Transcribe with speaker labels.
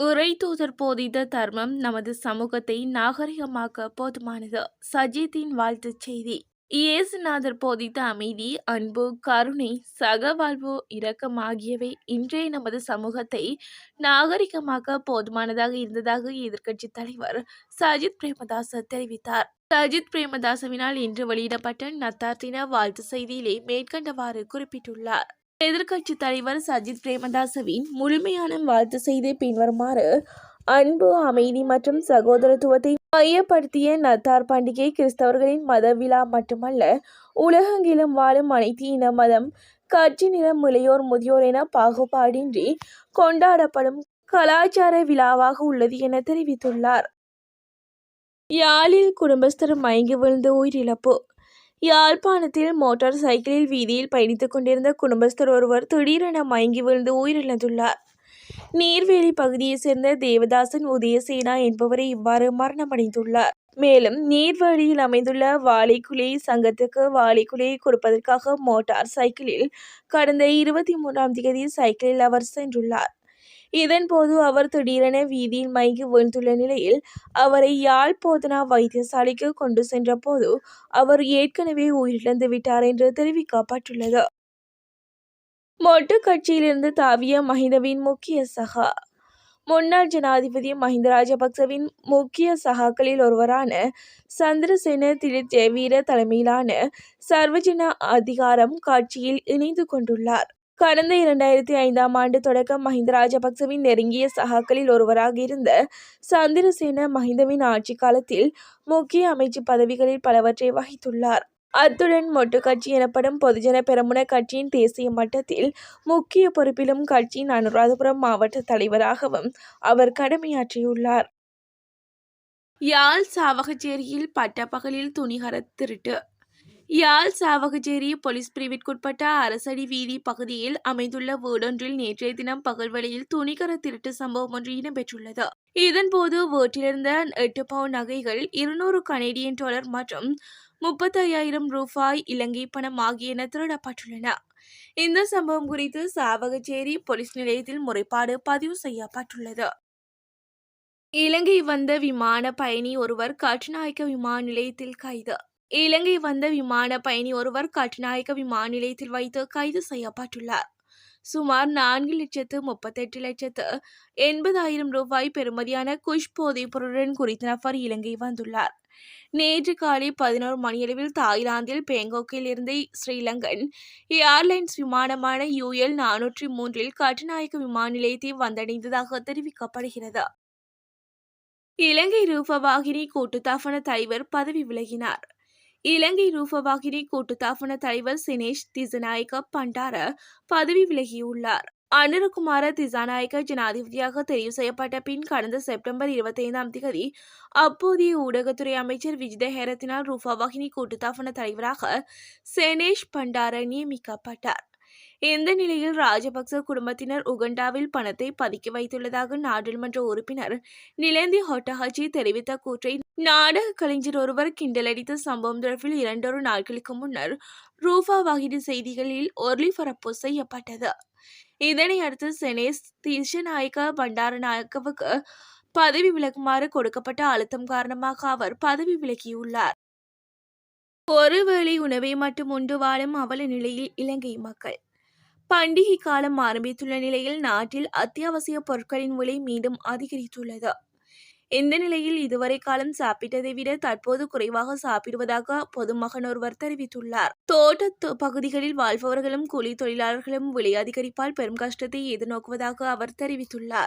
Speaker 1: உரை தூதர் போதித்த தர்மம் நமது சமூகத்தை நாகரிகமாக்க போதுமானது. சஜித்தின் வாழ்த்துச் செய்தி. இயேசுநாதர் போதித்த அமைதி அன்பு கருணை சகவாழ்வு இரக்கம் ஆகியவை இன்றைய நமது சமூகத்தை நாகரிகமாக்க போதுமானதாக இருந்ததாக எதிர்க்கட்சி தலைவர் சஜித் பிரேமதாச தெரிவித்தார். சஜித் பிரேமதாசவினால் இன்று வெளியிடப்பட்ட நத்தார்த்தின வாழ்த்து செய்தியிலே மேற்கண்டவாறு குறிப்பிட்டுள்ளார். எதிர்க்கட்சித் தலைவர் சஜித் பிரேமதாசவின் முழுமையான வாழ்த்து செய்தி பின்வருமாறு அன்பு அமைதி மற்றும் சகோதரத்துவத்தை மையப்படுத்திய நத்தார் பண்டிகை கிறிஸ்தவர்களின் மத விழா மட்டுமல்ல உலகெங்கிலும் வாழும் அனைத்து இன மதம் கட்சி நிறம் இளையோர் முதியோர் என பாகுபாடின்றி கொண்டாடப்படும் கலாச்சார விழாவாக உள்ளது என தெரிவித்துள்ளார். யாழில் குடும்பஸ்தர் மயங்கி விழுந்து உயிரிழப்பு யாழ்ப்பாணத்தில் மோட்டார் சைக்கிளில் வீதியில் பயணித்துக் கொண்டிருந்த குடும்பஸ்தர் ஒருவர் திடீரென மயங்கி விழுந்து உயிரிழந்துள்ளார். நீர்வேலி பகுதியைச் சேர்ந்த தேவதாசன் உதயசேனா என்பவரை இவ்வாறு மரணமடைந்துள்ளார். மேலும் நீர்வழியில் அமைந்துள்ள வாழைக்குலை சங்கத்துக்கு வாழைக்குலையை கொடுப்பதற்காக மோட்டார் சைக்கிளில் கடந்த இருபத்தி மூன்றாம் தேதி சைக்கிளில் அவர் சென்றுள்ளார். இதன்போது அவர் திடீரென வீதியில் மயங்கி விழுந்துள்ள நிலையில் அவரை யாழ் போதனா வைத்தியசாலைக்கு கொண்டு சென்ற போது அவர் ஏற்கனவே உயிரிழந்து விட்டார் என்று தெரிவிக்கப்பட்டுள்ளது. மொட்டு கட்சியிலிருந்து தாவிய மஹிந்தவின் முக்கிய சகா. முன்னாள் ஜனாதிபதி மஹிந்த ராஜபக்சவின் முக்கிய சகாக்களில் ஒருவரான சந்திரசேன திலிஜெவீர தலைமையிலான சர்வஜன அதிகாரம் கட்சியில் இணைந்து கொண்டுள்ளார். கடந்த இரண்டாயிரத்தி ஐந்தாம் ஆண்டு தொடக்கம் மஹிந்த ராஜபக்சவின் நெருங்கிய சகாக்களில் ஒருவராக இருந்த சந்திரசேன மஹிந்தவின் ஆட்சி காலத்தில் முக்கிய அமைச்சு பதவிகளில் பலவற்றை வகித்துள்ளார். அத்துடன் மொட்டு கட்சி எனப்படும் பொதுஜன பெரமுன கட்சியின் தேசிய மட்டத்தில் முக்கிய பொறுப்பிலும் கட்சியின் அனுராதபுரம் மாவட்ட தலைவராகவும் அவர் கடமையாற்றியுள்ளார். யாழ் சாவகச்சேரியில் பட்டப்பகலில் துணிகர திருட்டு யாழ் சாவகச்சேரி போலீஸ் பிரிவிற்குட்பட்ட அரசடி வீதி பகுதியில் அமைந்துள்ள வீடொன்றில் நேற்றைய தினம் பகல்வெளியில் துணிகர திருட்டு சம்பவம் ஒன்று இடம்பெற்றுள்ளது. இதன்போது வீட்டிலிருந்த எட்டு பவுன் நகைகள் இருநூறு கனேடியன் டாலர் மற்றும் முப்பத்தையாயிரம் ரூபாய் இலங்கை பணம் ஆகியன திருடப்பட்டுள்ளன. இந்த சம்பவம் குறித்து சாவகச்சேரி போலீஸ் நிலையத்தில் முறைப்பாடு பதிவு செய்யப்பட்டுள்ளது. இலங்கை வந்த விமான பயணி ஒருவர் கட்டுநாயக்க விமான நிலையத்தில் கைது. இலங்கை வந்த விமான பயணி ஒருவர் கட்டுநாயக்க விமான நிலையத்தில் வைத்து கைது செய்யப்பட்டுள்ளார். சுமார் நான்கு லட்சத்து முப்பத்தெட்டு லட்சத்து எண்பதாயிரம் ரூபாய் பெறுமதியான குஷ் போதைப் பொருளுடன் குறித்த நபர் இலங்கை வந்துள்ளார். நேற்று காலை பதினோரு மணியளவில் தாய்லாந்தில் பேங்கோக்கில் இருந்து ஸ்ரீலங்கன் ஏர்லைன்ஸ் விமானமான யூஎல் நானூற்றி மூன்றில் கட்டுநாயக்க விமான நிலையத்தை வந்தடைந்ததாக தெரிவிக்கப்படுகிறது. இலங்கை ரூபவாகினி கூட்டுத்தாபன தலைவர் பதவி விலகினார். இலங்கை ரூபவாகினி கூட்டுத்தாபன தலைவர் சினேஷ் திசநாயக்க பண்டார பதவி விலகியுள்ளார். அனுரகுமார திசாநாயக்க ஜனாதிபதியாக தெரிவு செய்யப்பட்ட பின் கடந்த செப்டம்பர் இருபத்தி ஐந்தாம் தேதி அப்போதைய ஊடகத்துறை அமைச்சர் விஜித ஹேரத்தினால் ரூபா ரூபாவாகினி கூட்டுத்தாபன தலைவராக செனேஷ் பண்டார நியமிக்கப்பட்டார். இந்த நிலையில் ராஜபக்ச குடும்பத்தினர் உகண்டாவில் பணத்தை பதுக்கி வைத்துள்ளதாக நாடாளுமன்ற உறுப்பினர் நிலேந்தி ஹொட்டஹாஜி தெரிவித்த கூற்றை நாடக கலைஞர் ஒருவர் கிண்டலடித்த சம்பவம் தொடர்பில் இரண்டொரு நாட்களுக்கு முன்னர் ரூபா வாகினி செய்திகளில் ஒலிபரப்பு செய்யப்பட்டது. இதனை அடுத்து செனேஸ் திஷநாயக்க பண்டாரநாயக்கவுக்கு பதவி விலகுமாறு கொடுக்கப்பட்ட அழுத்தம் காரணமாக அவர் பதவி விலகியுள்ளார். ஒருவேளை உணவை மட்டும் உண்டு வாழும் அவல நிலையில் இலங்கை மக்கள் பண்டிகை காலம் ஆரம்பித்துள்ள நிலையில் நாட்டில் அத்தியாவசிய பொருட்களின் விலை மீண்டும் அதிகரித்துள்ளது. இந்த நிலையில் இதுவரை காலம் சாப்பிட்டதை விட தற்போது குறைவாக சாப்பிடுவதாக பொதுமகன் ஒருவர் தெரிவித்துள்ளார். தோட்ட பகுதிகளில் வாழ்பவர்களும் கூலி தொழிலாளர்களும் விலை அதிகரிப்பால் பெரும் கஷ்டத்தை எதிர்நோக்குவதாக அவர் தெரிவித்துள்ளார்.